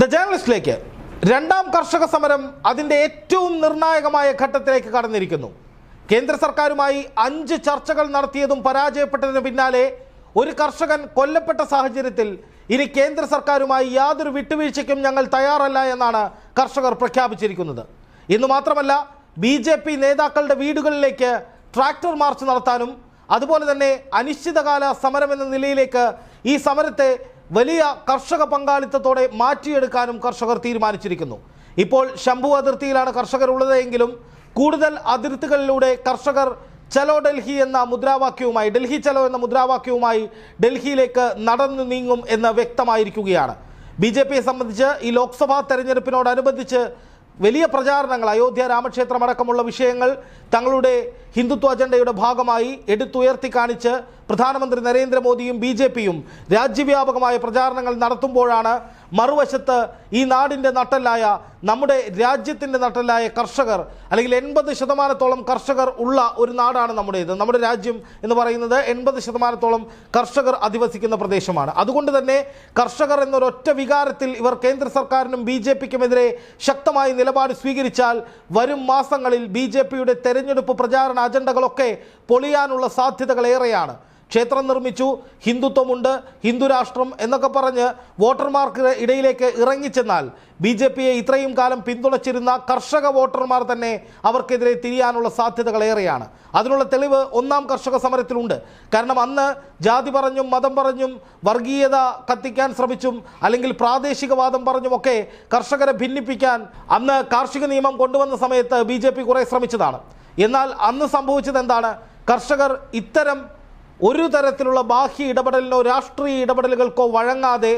The ജേർണലിസ്റ്റിലേക്ക് രണ്ടാം കർഷക സമരം അതിന്റെ ഏറ്റവും നിർണായകമായ ഘട്ടത്തിലേക്ക് കടന്നിരിക്കുന്നു. കേന്ദ്ര സർക്കാരുമായി അഞ്ച് ചർച്ചകൾ നടത്തിയതും പരാജയപ്പെട്ടതിന് പിന്നാലെ ഒരു കർഷകൻ കൊല്ലപ്പെട്ട സാഹചര്യത്തിൽ ഇനി കേന്ദ്ര സർക്കാരുമായി യാതൊരു വിട്ടുവീഴ്ചയ്ക്കും ഞങ്ങൾ തയ്യാറല്ല എന്നാണ് കർഷകർ പ്രഖ്യാപിച്ചിരിക്കുന്നത്. ഇന്ന് മാത്രമല്ല ബി ജെ പി നേതാക്കളുടെ വീടുകളിലേക്ക് ട്രാക്ടർ മാർച്ച് നടത്താനും അതുപോലെ തന്നെ അനിശ്ചിതകാല സമരം എന്ന നിലയിലേക്ക് ഈ സമരത്തെ വലിയ കർഷക പങ്കാളിത്തത്തോടെ മാറ്റിയെടുക്കാനും കർഷകർ തീരുമാനിച്ചിരിക്കുന്നു. ഇപ്പോൾ ശംഭു അതിർത്തിയിലാണ് കർഷകർ ഉള്ളതെങ്കിലും കൂടുതൽ അതിർത്തികളിലൂടെ കർഷകർ ചലോ ഡൽഹി എന്ന മുദ്രാവാക്യവുമായി ഡൽഹി ചലോ എന്ന മുദ്രാവാക്യവുമായി ഡൽഹിയിലേക്ക് നടന്നു നീങ്ങും എന്ന് വ്യക്തമായിരിക്കുകയാണ്. ബി ജെ പിയെ സംബന്ധിച്ച് ഈ ലോക്സഭാ തെരഞ്ഞെടുപ്പിനോടനുബന്ധിച്ച് വലിയ പ്രചാരണങ്ങൾ അയോധ്യ രാമക്ഷേത്രം അടക്കമുള്ള വിഷയങ്ങൾ തങ്ങളുടെ ഹിന്ദുത്വ അജണ്ടയുടെ ഭാഗമായി എടുത്തുയർത്തി കാണിച്ച് പ്രധാനമന്ത്രി നരേന്ദ്രമോദിയും ബി ജെ പിയും രാജ്യവ്യാപകമായ പ്രചാരണങ്ങൾ നടത്തുമ്പോഴാണ് മറുവശത്ത് ഈ നാടിന്റെ നട്ടലായ നമ്മുടെ രാജ്യത്തിന്റെ നട്ടലായ കർഷകർ അല്ലെങ്കിൽ എൺപത് ശതമാനത്തോളം കർഷകർ ഉള്ള ഒരു നാടാണ് നമ്മുടേത്. നമ്മുടെ രാജ്യം എന്ന് പറയുന്നത് എൺപത് ശതമാനത്തോളം കർഷകർ അധിവസിക്കുന്ന പ്രദേശമാണ്. അതുകൊണ്ട് തന്നെ കർഷകർ എന്നൊരൊറ്റ വികാരത്തിൽ ഇവർ കേന്ദ്ര സർക്കാരിനും ബി ജെ പിക്കുമെതിരെ ശക്തമായ നിലപാട് സ്വീകരിച്ചാൽ വരും മാസങ്ങളിൽ ബി ജെ പിയുടെ തെരഞ്ഞെടുപ്പ് പ്രചാരണ അജണ്ടകളൊക്കെ പൊളിയാനുള്ള സാധ്യതകൾ ഏറെയാണ് ക്ഷേത്രം നിർമ്മിച്ചു ഹിന്ദുത്വമുണ്ട് ഹിന്ദുരാഷ്ട്രം എന്നൊക്കെ പറഞ്ഞ് വോട്ടർമാർക്ക് ഇടയിലേക്ക് ഇറങ്ങിച്ചെന്നാൽ ബി ജെ പിയെ ഇത്രയും കാലം പിന്തുണച്ചിരുന്ന കർഷക വോട്ടർമാർ തന്നെ അവർക്കെതിരെ തിരിയാനുള്ള സാധ്യതകൾ ഏറെയാണ് അതിനുള്ള തെളിവ് ഒന്നാം കർഷക സമരത്തിലുണ്ട്. കാരണം അന്ന് ജാതി പറഞ്ഞും മതം പറഞ്ഞും വർഗീയത കത്തിക്കാൻ ശ്രമിച്ചും അല്ലെങ്കിൽ പ്രാദേശികവാദം പറഞ്ഞുമൊക്കെ കർഷകരെ ഭിന്നിപ്പിക്കാൻ അന്ന് കാർഷിക നിയമം കൊണ്ടുവന്ന സമയത്ത് ബി ജെ പി കുറേ ശ്രമിച്ചതാണ്. എന്നാൽ അന്ന് സംഭവിച്ചത് എന്താണ്? കർഷകർ ഇത്തരം ഒരു തരത്തിലുള്ള ബാഹ്യ ഇടപെടലിനോ രാഷ്ട്രീയ ഇടപെടലുകൾക്കോ വഴങ്ങാതെ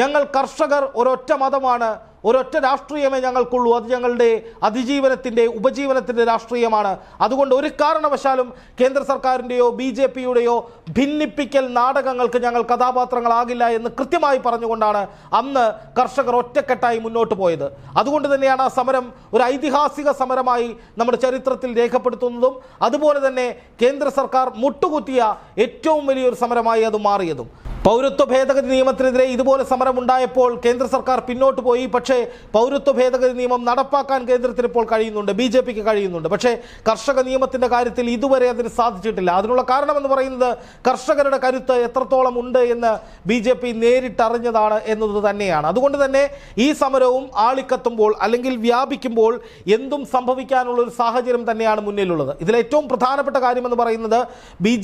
ഞങ്ങൾ കർഷകർ ഒരൊറ്റ മതമാണ് ഒരൊറ്റ രാഷ്ട്രീയമേ ഞങ്ങൾക്കുള്ളൂ. അത് ഞങ്ങളുടെ അതിജീവനത്തിന്റെ ഉപജീവനത്തിന്റെ രാഷ്ട്രീയമാണ്. അതുകൊണ്ട് ഒരു കാരണവശാലും കേന്ദ്ര സർക്കാരിന്റെയോ ബി ജെ പിയുടെയോ ഭിന്നിപ്പിക്കൽ നാടകങ്ങൾക്ക് ഞങ്ങൾ കഥാപാത്രങ്ങളാകില്ല എന്ന് കൃത്യമായി പറഞ്ഞുകൊണ്ടാണ് അന്ന് കർഷകർ ഒറ്റക്കെട്ടായി മുന്നോട്ട് പോയത്. അതുകൊണ്ട് തന്നെയാണ് ആ സമരം ഒരു ഐതിഹാസിക സമരമായി നമ്മുടെ ചരിത്രത്തിൽ രേഖപ്പെടുത്തുന്നതും അതുപോലെ തന്നെ കേന്ദ്ര സർക്കാർ മുട്ടുകുത്തിയ ഏറ്റവും വലിയൊരു സമരമായി അത് മാറിയതും. പൗരത്വ ഭേദഗതി നിയമത്തിനെതിരെ ഇതുപോലെ സമരമുണ്ടായപ്പോൾ കേന്ദ്ര സർക്കാർ പിന്നോട്ട് പോയി. പക്ഷേ പൗരത്വ ഭേദഗതി നിയമം നടപ്പാക്കാൻ കേന്ദ്രത്തിന് ഇപ്പോൾ കഴിയുന്നുണ്ട്. ബി ജെ പിക്ക് കഴിയുന്നുണ്ട്. പക്ഷേ കർഷക നിയമത്തിന്റെ കാര്യത്തിൽ ഇതുവരെ അതിന് സാധിച്ചിട്ടില്ല. അതിനുള്ള കാരണമെന്ന് പറയുന്നത് കർഷകരുടെ കരുത്ത് എത്രത്തോളം ഉണ്ട് എന്ന് ബി ജെ പി നേരിട്ടറിഞ്ഞതാണ് എന്നത് തന്നെയാണ്. അതുകൊണ്ട് തന്നെ ഈ സമരവും ആളിക്കത്തുമ്പോൾ അല്ലെങ്കിൽ വ്യാപിക്കുമ്പോൾ എന്തും സംഭവിക്കാനുള്ള ഒരു സാഹചര്യം തന്നെയാണ് മുന്നിലുള്ളത്. ഇതിലേറ്റവും പ്രധാനപ്പെട്ട കാര്യമെന്ന് പറയുന്നത് ബി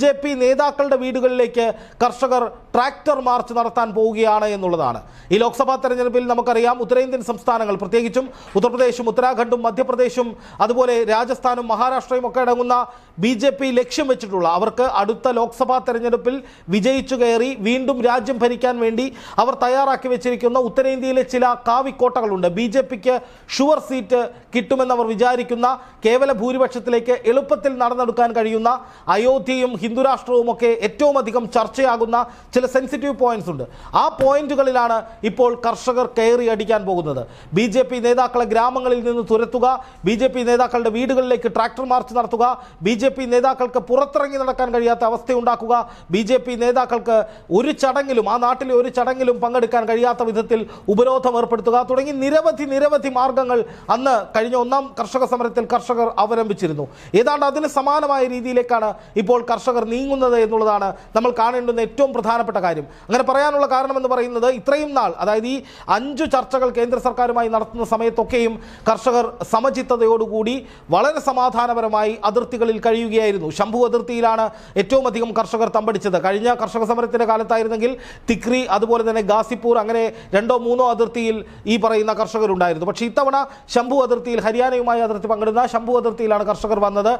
നേതാക്കളുടെ വീടുകളിലേക്ക് കർഷകർ ട്രാക്ടർ മാർച്ച് നടത്താൻ പോവുകയാണ് എന്നുള്ളതാണ്. ഈ ലോക്സഭാ തെരഞ്ഞെടുപ്പിൽ നമുക്കറിയാം ഉത്തരേന്ത്യൻ സംസ്ഥാനങ്ങൾ പ്രത്യേകിച്ചും ഉത്തർപ്രദേശും ഉത്തരാഖണ്ഡും മധ്യപ്രദേശും അതുപോലെ രാജസ്ഥാനും മഹാരാഷ്ട്രയും ഒക്കെ അടങ്ങുന്ന ബി ലക്ഷ്യം വെച്ചിട്ടുള്ള അവർക്ക് അടുത്ത ലോക്സഭാ തെരഞ്ഞെടുപ്പിൽ വിജയിച്ചു കയറി വീണ്ടും രാജ്യം ഭരിക്കാൻ വേണ്ടി അവർ തയ്യാറാക്കി വെച്ചിരിക്കുന്ന ഉത്തരേന്ത്യയിലെ ചില കാവിക്കോട്ടകളുണ്ട്. ബി ജെ പിക്ക് ഷുവർ സീറ്റ് കിട്ടുമെന്നവർ വിചാരിക്കുന്ന കേവല ഭൂരിപക്ഷത്തിലേക്ക് എളുപ്പത്തിൽ നടന്നെടുക്കാൻ കഴിയുന്ന അയോധ്യയും ഹിന്ദുരാഷ്ട്രവും ഒക്കെ ഏറ്റവും അധികം ചർച്ചയാകുന്ന ചില സെൻസിറ്റീവ് പോയിന്റ്സ് ഉണ്ട്. ആ പോയിന്റുകളിലാണ് ഇപ്പോൾ കർഷകർ കയറി അടിക്കാൻ പോകുന്നത്. ബി ജെ പി നേതാക്കളെ ഗ്രാമങ്ങളിൽ നിന്ന് തുരത്തുക ബി ജെ പി നേതാക്കളുടെ വീടുകളിലേക്ക് ട്രാക്ടർ മാർച്ച് നടത്തുക ബി ജെ പി നേതാക്കൾക്ക് പുറത്തിറങ്ങി നടക്കാൻ കഴിയാത്ത അവസ്ഥയുണ്ടാക്കുക ബി ജെ പി നേതാക്കൾക്ക് ഒരു ചടങ്ങിലും ആ നാട്ടിലെ ഒരു ചടങ്ങിലും പങ്കെടുക്കാൻ കഴിയാത്ത വിധത്തിൽ ഉപരോധം ഏർപ്പെടുത്തുക തുടങ്ങി നിരവധി നിരവധി മാർഗങ്ങൾ അന്ന് കഴിഞ്ഞ ഒന്നാം കർഷക സമരത്തിൽ കർഷകർ അവലംബിച്ചിരുന്നു. ഏതാണ്ട് അതിന് സമാനമായ രീതിയിലേക്കാണ് ഇപ്പോൾ കർഷകർ നീങ്ങുന്നത് എന്നുള്ളതാണ് നമ്മൾ കാണേണ്ടുന്ന ഏറ്റവും പ്രധാനപ്പെട്ട കാര്യം. അങ്ങനെ പറയാനുള്ള കാരണം എന്ന് പറയുന്നത് ഇത്രയും നാൾ അതായത് ഈ അഞ്ച് ചർച്ചകൾ കേന്ദ്ര സർക്കാരുമായി നടത്തുന്ന സമയത്തൊക്കെയും കർഷകർ സമചിത്തതയോടുകൂടി വളരെ സമാധാനപരമായി അതിർത്തികളിൽ കഴിയുകയായിരുന്നു. ശംഭു അതിർത്തിയിലാണ് ഏറ്റവും അധികം കർഷകർ തമ്പടിച്ചത്. കഴിഞ്ഞ കർഷക സമരത്തിന്റെ കാലത്തായിരുന്നെങ്കിൽ തിക്രി അതുപോലെ തന്നെ ഗാസിപ്പൂർ അങ്ങനെ രണ്ടോ മൂന്നോ അതിർത്തിയിൽ ഈ പറയുന്ന കർഷകരുണ്ടായിരുന്നു. പക്ഷേ ഇത്തവണ ശംഭു അതിർത്തിയിൽ ഹരിയാനയുമായി അതിർത്തി പങ്കിടുന്ന ശംഭു അതിർത്തിയിലാണ് കർഷകർ വന്നത്.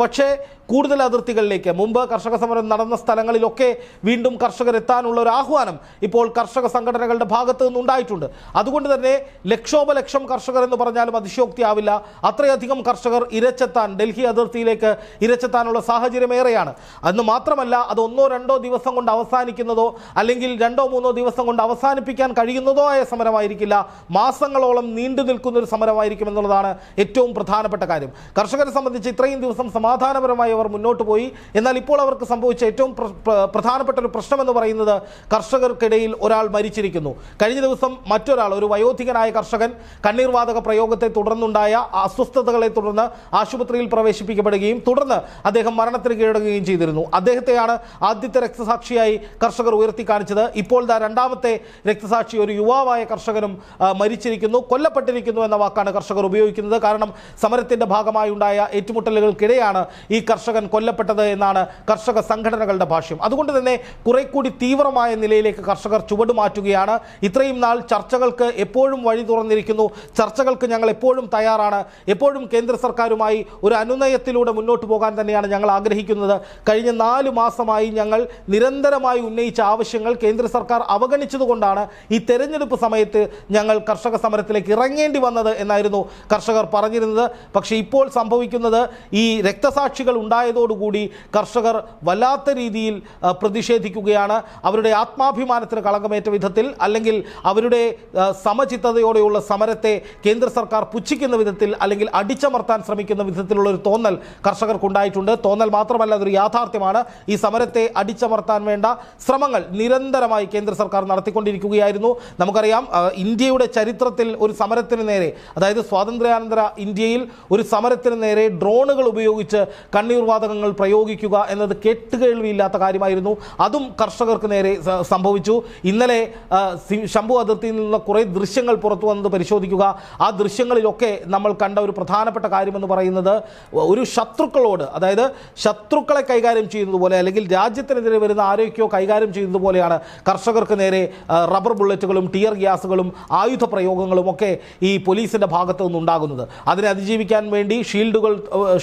പക്ഷേ കൂടുതൽ അതിർത്തികളിലേക്ക് മുമ്പ് കർഷക സമരം നടന്ന സ്ഥലങ്ങളിലൊക്കെ വീണ്ടും കർഷകർ എത്താനുള്ള ഒരു ആഹ്വാനം ഇപ്പോൾ കർഷക സംഘടനകളുടെ ഭാഗത്തു നിന്നുണ്ടായിട്ടുണ്ട്. അതുകൊണ്ട് തന്നെ ലക്ഷോപലക്ഷം കർഷകർ എന്ന് പറഞ്ഞാലും അതിശയോക്തിയാവില്ല. അത്രയധികം കർഷകർ ഇരച്ചെത്താൻ ഡൽഹി അതിർത്തിയിലേക്ക് ഇരച്ചെത്താനുള്ള സാഹചര്യം ഏറെയാണ് അന്ന് മാത്രമല്ല അത് ഒന്നോ രണ്ടോ ദിവസം കൊണ്ട് അവസാനിക്കുന്നതോ അല്ലെങ്കിൽ രണ്ടോ മൂന്നോ ദിവസം കൊണ്ട് അവസാനിപ്പിക്കാൻ കഴിയുന്നതോ ആയ സമരമായിരിക്കില്ല. മാസങ്ങളോളം നീണ്ടു നിൽക്കുന്ന ഒരു സമരമായിരിക്കും എന്നുള്ളതാണ് ഏറ്റവും പ്രധാനപ്പെട്ട കാര്യം. കർഷകരെ സംബന്ധിച്ച് ഇത്രയും ദിവസം സമാധാനപരമായി അവർ മുന്നോട്ട് പോയി. എന്നാൽ ഇപ്പോൾ അവർക്ക് സംഭവിച്ച ഏറ്റവും പ്ര- പ്ര- പ്രധാനപ്പെട്ട ഒരു പ്രശ്നം എന്ന് പറയുന്നത് പറയുന്നത് കർഷകർക്കിടയിൽ ഒരാൾ മരിച്ചിരിക്കുന്നു. കഴിഞ്ഞ ദിവസം മറ്റൊരാൾ ഒരു വയോധികനായ കർഷകൻ കണ്ണീർവാതക പ്രയോഗത്തെ തുടർന്നുണ്ടായ അസ്വസ്ഥതകളെ തുടർന്ന് ആശുപത്രിയിൽ പ്രവേശിപ്പിക്കപ്പെടുകയും തുടർന്ന് അദ്ദേഹം മരണത്തിന് കീഴടങ്ങുകയും ചെയ്തിരുന്നു. അദ്ദേഹത്തെയാണ് ആദ്യത്തെ രക്തസാക്ഷിയായി കർഷകർ ഉയർത്തി കാണിച്ചത്. ഇപ്പോൾ ദാ രണ്ടാമത്തെ രക്തസാക്ഷി ഒരു യുവാവായ കർഷകനും മരിച്ചിരിക്കുന്നു കൊല്ലപ്പെട്ടിരിക്കുന്നു എന്ന വാക്കാണ് കർഷകർ ഉപയോഗിക്കുന്നത്. കാരണം സമരത്തിന്റെ ഭാഗമായി ഉണ്ടായ ഏറ്റുമുട്ടലുകൾക്കിടെയാണ് ഈ കർഷകൻ കൊല്ലപ്പെട്ടത് എന്നാണ് കർഷക സംഘടനകളുടെ ഭാഷ്യം. അതുകൊണ്ട് തന്നെ കുറെ കൂടി തീവ്രമായ നിലയിലേക്ക് കർഷകർ ചുവടുമാറ്റുകയാണ് ഇത്രയും നാൾ ചർച്ചകൾക്ക് എപ്പോഴും വഴി തുറന്നിരിക്കുന്നു. ചർച്ചകൾക്ക് ഞങ്ങൾ എപ്പോഴും തയ്യാറാണ്. എപ്പോഴും കേന്ദ്ര സർക്കാരുമായി ഒരു അനുനയത്തിലൂടെ മുന്നോട്ട് പോകാൻ തന്നെയാണ് ഞങ്ങൾ ആഗ്രഹിക്കുന്നത്. കഴിഞ്ഞ നാല് മാസമായി ഞങ്ങൾ നിരന്തരമായി ഉന്നയിച്ച ആവശ്യങ്ങൾ കേന്ദ്ര സർക്കാർ അവഗണിച്ചതുകൊണ്ടാണ് ഈ തെരഞ്ഞെടുപ്പ് സമയത്ത് ഞങ്ങൾ കർഷക സമരത്തിലേക്ക് ഇറങ്ങേണ്ടി വന്നത് എന്നായിരുന്നു കർഷകർ പറഞ്ഞിരുന്നത്. പക്ഷേ ഇപ്പോൾ സംഭവിക്കുന്നത് ഈ രക്തസാക്ഷികൾ ഉണ്ടായതോടുകൂടി കർഷകർ വല്ലാത്ത രീതിയിൽ പ്രതിഷേധിക്കുകയാണ്. അവരുടെ ആത്മാഭിമാനത്തിന് കളങ്കമേറ്റ വിധത്തിൽ അല്ലെങ്കിൽ അവരുടെ സമചിത്തതയോടെയുള്ള സമരത്തെ കേന്ദ്ര സർക്കാർ പുച്ഛിക്കുന്ന വിധത്തിൽ അല്ലെങ്കിൽ അടിച്ചമർത്താൻ ശ്രമിക്കുന്ന വിധത്തിലുള്ള ഒരു തോന്നൽ കർഷകർക്കുണ്ടായിട്ടുണ്ട്. തോന്നൽ മാത്രമല്ല അതൊരു യാഥാർത്ഥ്യമാണ്. ഈ സമരത്തെ അടിച്ചമർത്താൻ വേണ്ട ശ്രമങ്ങൾ നിരന്തരമായി കേന്ദ്ര സർക്കാർ നടത്തിക്കൊണ്ടിരിക്കുകയായിരുന്നു. നമുക്കറിയാം ഇന്ത്യയുടെ ചരിത്രത്തിൽ ഒരു സമരത്തിന് നേരെ അതായത് സ്വാതന്ത്ര്യാനന്തര ഇന്ത്യയിൽ ഒരു സമരത്തിന് നേരെ ഡ്രോണുകൾ ഉപയോഗിച്ച് കണ്ണീർവാതകങ്ങൾ പ്രയോഗിക്കുക എന്നത് കേട്ടുകേൾവിയില്ലാത്ത കാര്യമായിരുന്നു. അതും കർഷകർക്ക് നേരെ സംഭവിച്ചു. ഇന്നലെ ശംഭു അതിർത്തിയിൽ നിന്നുള്ള കുറേ ദൃശ്യങ്ങൾ പുറത്തു വന്നത് പരിശോധിക്കുക. ആ ദൃശ്യങ്ങളിലൊക്കെ നമ്മൾ കണ്ട ഒരു പ്രധാനപ്പെട്ട കാര്യമെന്ന് പറയുന്നത് ഒരു ശത്രുക്കളോട് അതായത് ശത്രുക്കളെ കൈകാര്യം ചെയ്യുന്നത് പോലെ അല്ലെങ്കിൽ രാജ്യത്തിനെതിരെ വരുന്ന ആരോഗ്യമോ കൈകാര്യം ചെയ്യുന്നത് പോലെയാണ് കർഷകർക്ക് നേരെ റബ്ബർ ബുള്ളറ്റുകളും ടിയർ ഗ്യാസുകളും ആയുധ പ്രയോഗങ്ങളും ഒക്കെ ഈ പോലീസിന്റെ ഭാഗത്തു നിന്നുണ്ടാകുന്നത്. അതിനെ അതിജീവിക്കാൻ വേണ്ടി ഷീൽഡുകൾ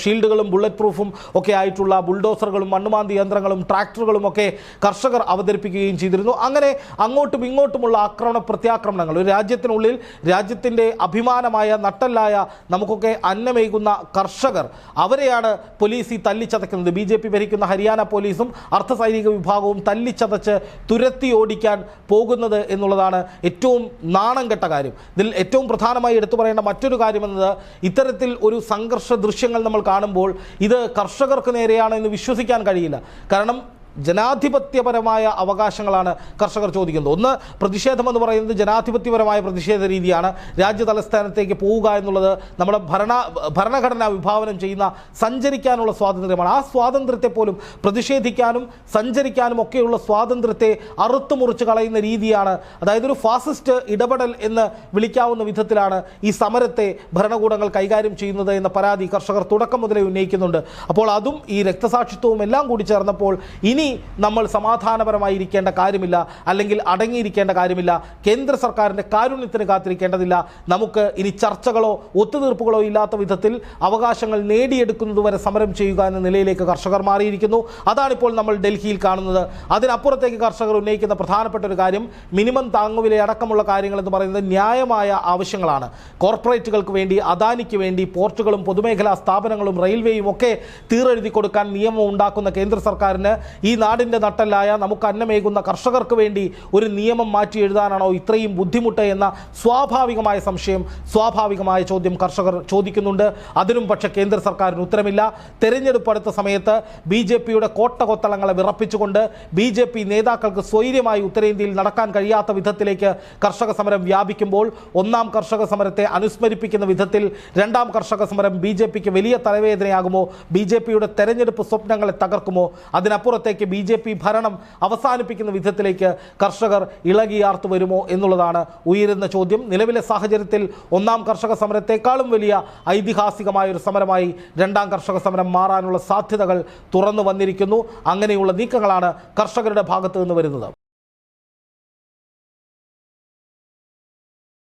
ഷീൽഡുകളും ബുള്ളറ്റ് പ്രൂഫും ഒക്കെ ആയിട്ടുള്ള ബുൾഡോസറുകളും മണ്ണുമാന്തി യന്ത്രങ്ങളും ട്രാക്ടറുകളും ഒക്കെ കർഷകർ അവതരിപ്പിക്കുകയും ചെയ്തിരുന്നു. അങ്ങനെ അങ്ങോട്ടും ഇങ്ങോട്ടുമുള്ള ആക്രമണ പ്രത്യാക്രമണങ്ങൾ ഒരു രാജ്യത്തിനുള്ളിൽ രാജ്യത്തിന്റെ അഭിമാനമായ നട്ടല്ലായ നമുക്കൊക്കെ അന്നമേകുന്ന കർഷകർ അവരെയാണ് പോലീസ് ഈ തല്ലിച്ചതയ്ക്കുന്നത്. ബി ജെ പി ഭരിക്കുന്ന ഹരിയാന പോലീസും അർദ്ധ സൈനിക വിഭാഗവും തല്ലിച്ചതച്ച് തുരത്തി ഓടിക്കാൻ പോകുന്നത് എന്നുള്ളതാണ് ഏറ്റവും നാണം കെട്ട കാര്യം. ഇതിൽ ഏറ്റവും പ്രധാനമായി എടുത്തു പറയേണ്ട മറ്റൊരു കാര്യമെന്നത് ഇത്തരത്തിൽ ഒരു സംഘർഷ ദൃശ്യങ്ങൾ നമ്മൾ കാണുമ്പോൾ ഇത് കർഷകർക്ക് നേരെയാണ് എന്ന് വിശ്വസിക്കാൻ കഴിയില്ല. കാരണം ജനാധിപത്യപരമായ അവകാശങ്ങളാണ് കർഷകർ ചോദിക്കുന്നത്. ഒന്ന് പ്രതിഷേധം എന്ന് പറയുന്നത് ജനാധിപത്യപരമായ പ്രതിഷേധ രീതിയാണ്. രാജ്യ തലസ്ഥാനത്തേക്ക് പോവുക എന്നുള്ളത് നമ്മുടെ ഭരണ ഭരണഘടന വിഭാവനം ചെയ്യുന്ന സഞ്ചരിക്കാനുള്ള സ്വാതന്ത്ര്യമാണ്. ആ സ്വാതന്ത്ര്യത്തെ പോലും പ്രതിഷേധിക്കാനും സഞ്ചരിക്കാനും ഒക്കെയുള്ള സ്വാതന്ത്ര്യത്തെ അറുത്തു മുറിച്ച് കളയുന്ന രീതിയാണ്. അതായത് ഒരു ഫാസിസ്റ്റ് ഇടപെടൽ എന്ന് വിളിക്കാവുന്ന വിധത്തിലാണ് ഈ സമരത്തെ ഭരണകൂടങ്ങൾ കൈകാര്യം ചെയ്യുന്നത് എന്ന പരാതി കർഷകർ തുടക്കം മുതലേ ഉന്നയിക്കുന്നുണ്ട്. അപ്പോൾ അതും ഈ രക്തസാക്ഷിത്വവും എല്ലാം കൂടി ചേർന്നപ്പോൾ ഇനി നമ്മൾ സമാധാനപരമായിരിക്കേണ്ട കാര്യമില്ല അല്ലെങ്കിൽ അടങ്ങിയിരിക്കേണ്ട കാര്യമില്ല കേന്ദ്ര സർക്കാരിന്റെ കാരുണ്യത്തിന് കാത്തിരിക്കേണ്ടതില്ല. നമുക്ക് ഇനി ചർച്ചകളോ ഒത്തുതീർപ്പുകളോ ഇല്ലാത്ത വിധത്തിൽ അവകാശങ്ങൾ നേടിയെടുക്കുന്നതുവരെ സമരം ചെയ്യുക എന്ന നിലയിലേക്ക് കർഷകർ മാറിയിരിക്കുന്നു. അതാണിപ്പോൾ നമ്മൾ ഡൽഹിയിൽ കാണുന്നത്. അതിനപ്പുറത്തേക്ക് കർഷകർ ഉന്നയിക്കുന്ന പ്രധാനപ്പെട്ട ഒരു കാര്യം മിനിമം താങ്ങുവില അടക്കമുള്ള കാര്യങ്ങൾ എന്ന് പറയുന്നത് ന്യായമായ ആവശ്യങ്ങളാണ്. കോർപ്പറേറ്റുകൾക്ക് വേണ്ടി അദാനിക്ക് വേണ്ടി പോർട്ടുകളും പൊതുമേഖലാ സ്ഥാപനങ്ങളും റെയിൽവേയും ഒക്കെ തീറെഴുതി കൊടുക്കാൻ നിയമം ഉണ്ടാക്കുന്ന കേന്ദ്ര സർക്കാരിന് ഈ നാടിന്റെ നട്ടല്ലായ നമുക്ക് അന്നമേകുന്ന കർഷകർക്ക് വേണ്ടി ഒരു നിയമം മാറ്റി എഴുതാനാണോ ഇത്രയും ബുദ്ധിമുട്ട് എന്ന സ്വാഭാവികമായ സംശയം സ്വാഭാവികമായ ചോദ്യം കർഷകർ ചോദിക്കുന്നുണ്ട്. അതിനും പക്ഷേ കേന്ദ്ര സർക്കാരിന് ഉത്തരമില്ല. തെരഞ്ഞെടുപ്പ് അടുത്ത സമയത്ത് ബി ജെ പിയുടെ കോട്ടകൊത്തളങ്ങളെ വിറപ്പിച്ചുകൊണ്ട് ബി ജെ പി നേതാക്കൾക്ക് സ്വൈര്യമായി ഉത്തരേന്ത്യയിൽ നടക്കാൻ കഴിയാത്ത വിധത്തിലേക്ക് കർഷക സമരം വ്യാപിക്കുമ്പോൾ ഒന്നാം കർഷക സമരത്തെ അനുസ്മരിപ്പിക്കുന്ന വിധത്തിൽ രണ്ടാം കർഷക സമരം ബി ജെ പിക്ക് വലിയ തലവേദനയാകുമോ? ബി ജെ പിയുടെ തെരഞ്ഞെടുപ്പ് സ്വപ്നങ്ങളെ തകർക്കുമോ? അതിനപ്പുറത്തേക്ക് ബി ജെ പി ഭരണം അവസാനിപ്പിക്കുന്ന വിധത്തിലേക്ക് കർഷകർ ഇളകിയാർത്തു വരുമോ എന്നുള്ളതാണ് ഉയരുന്ന ചോദ്യം. നിലവിലെ സാഹചര്യത്തിൽ ഒന്നാം കർഷക സമരത്തെക്കാളും വലിയ ഐതിഹാസികമായ ഒരു സമരമായി രണ്ടാം കർഷക സമരം മാറാനുള്ള സാധ്യതകൾ തുറന്നു വന്നിരിക്കുന്നു. അങ്ങനെയുള്ള നീക്കങ്ങളാണ് കർഷകരുടെ ഭാഗത്തു നിന്ന് വരുന്നത്.